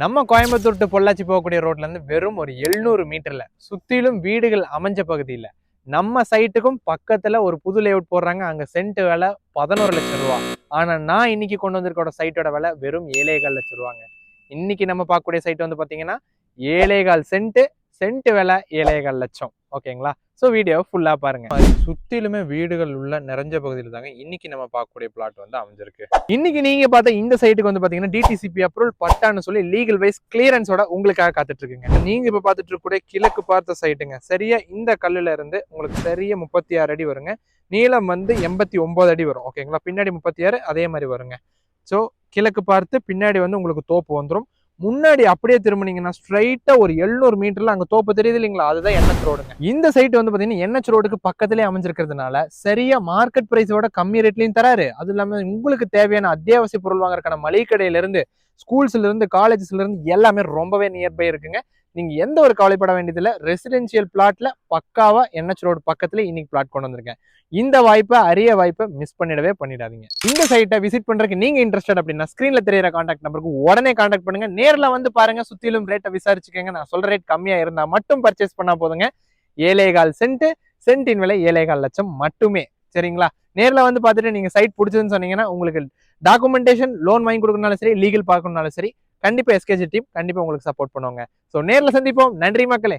நம்ம கோயம்புத்தூர் டு பொள்ளாச்சி போகக்கூடிய ரோட்ல இருந்து வெறும் ஒரு எழுநூறு மீட்டர்ல சுத்திலும் வீடுகள் அமைஞ்ச பகுதியில் நம்ம சைட்டுக்கும் பக்கத்துல ஒரு புது லேஅவுட் போடுறாங்க. அங்க சென்ட் விலை பதினோரு லட்சம் ரூபா. ஆனா நான் இன்னைக்கு கொண்டு வந்திருக்கோட சைட்டோட விலை வெறும் ஏழேகால் லட்சம் ரூபாங்க. இன்னைக்கு நம்ம பார்க்கக்கூடிய சைட் வந்து பாத்தீங்கன்னா ஏழேகால் சென்ட் சென்ட் விலை ஏழேகால் லட்சம். ஓகேங்களா? ஸோ வீடியோ ஃபுல்லாக பாருங்க. சுற்றிலுமே வீடுகள் உள்ள நிறைஞ்ச பகுதியில் தாங்க இன்னைக்கு நம்ம பார்க்கக்கூடிய பிளாட் வந்து அமைஞ்சிருக்கு. இன்னைக்கு நீங்கள் பார்த்த இந்த சைட்டுக்கு வந்து பார்த்தீங்கன்னா டிடிசிபி அப்ரூவல் பட்டான்னு சொல்லி லீகல் வைஸ் கிளியரன்ஸோட உங்களுக்காக காத்துட்டு இருக்குங்க இப்போ இப்ப பார்த்துட்டு இருக்கக்கூடிய கிழக்கு பார்த்த சைட்டுங்க சரியா? இந்த கல்லில் இருந்து உங்களுக்கு சரியா முப்பத்தி ஆறு அடி வருங்க. நீளம் வந்து எண்பத்தி ஒம்பது அடி வரும். ஓகேங்களா? பின்னாடி முப்பத்தி ஆறு அதே மாதிரி வருங்க. ஸோ கிழக்கு பார்த்து பின்னாடி வந்து உங்களுக்கு தோப்பு வந்துடும் முன்னாடி அப்படியே திரும்பினீங்கன்னா ஸ்ட்ரைட்டா ஒரு எழுநூறு மீட்டர்ல அங்க தோப்பு தெரியுது இல்லைங்களா? அதுதான் என்எச் ரோடுங்க. இந்த சைட் வந்து பாத்தீங்கன்னா என்எச் ரோடுக்கு பக்கத்திலே அமைஞ்சிருக்கிறதுனால சரியா மார்க்கெட் பிரைஸோட கம்மி ரேட்லயும் தராரு. அது இல்லாம உங்களுக்கு தேவையான அத்தியாவசிய பொருள் வாங்குறதுக்கான மளிகை கடையில ஸ்கூல்ஸ்லேருந்து காலேஜஸ்லேருந்து எல்லாமே ரொம்பவே நியர்பை இருக்குங்க. நீங்கள் எந்த ஒரு கவலைப்பட வேண்டியதில்லை. ரெசிடென்ஷியல் பிளாட்ல பக்காவாக என்எச் ரோடு பக்கத்தில் இன்னைக்கு பிளாட் கொண்டு வந்திருக்கேன். இந்த வாய்ப்பை அரிய வாய்ப்பை மிஸ் பண்ணிடவே பண்ணிடாதீங்க. இந்த சைட்டை விசிட் பண்ணுறதுக்கு நீங்கள் இன்ட்ரெஸ்டட் அப்படின்னா ஸ்க்ரீனில் தெரியற காண்டாக்ட் நம்பருக்கு உடனே காண்டாக்ட் பண்ணுங்க. நேரில் வந்து பாருங்க சுற்றிலும் ரேட்டை விசாரிச்சுக்கோங்க. நான் சொல்ற ரேட் கம்மியாக இருந்தால் மட்டும் பர்ச்சேஸ் பண்ணால் போதுங்க. ஏழேகால் சென்ட் சென்ட்டின் விலை ஏழேகால் லட்சம் மட்டுமே. சரிங்களா? நேர்ல வந்து பார்த்துட்டு நீங்க சைட் பிடிச்சதுன்னு சொன்னீங்கன்னா உங்களுக்கு டாக்குமெண்டேஷன் லோன் வாங்கி கொடுக்கணுனாலும் சரி லீகல் பார்க்கணுனாலும் சரி கண்டிப்பா எஸ்கேஜி டீம் கண்டிப்பா உங்களுக்கு சப்போர்ட் பண்ணுவாங்க. ஸோ நேர்ல சந்திப்போம். நன்றி மக்களே.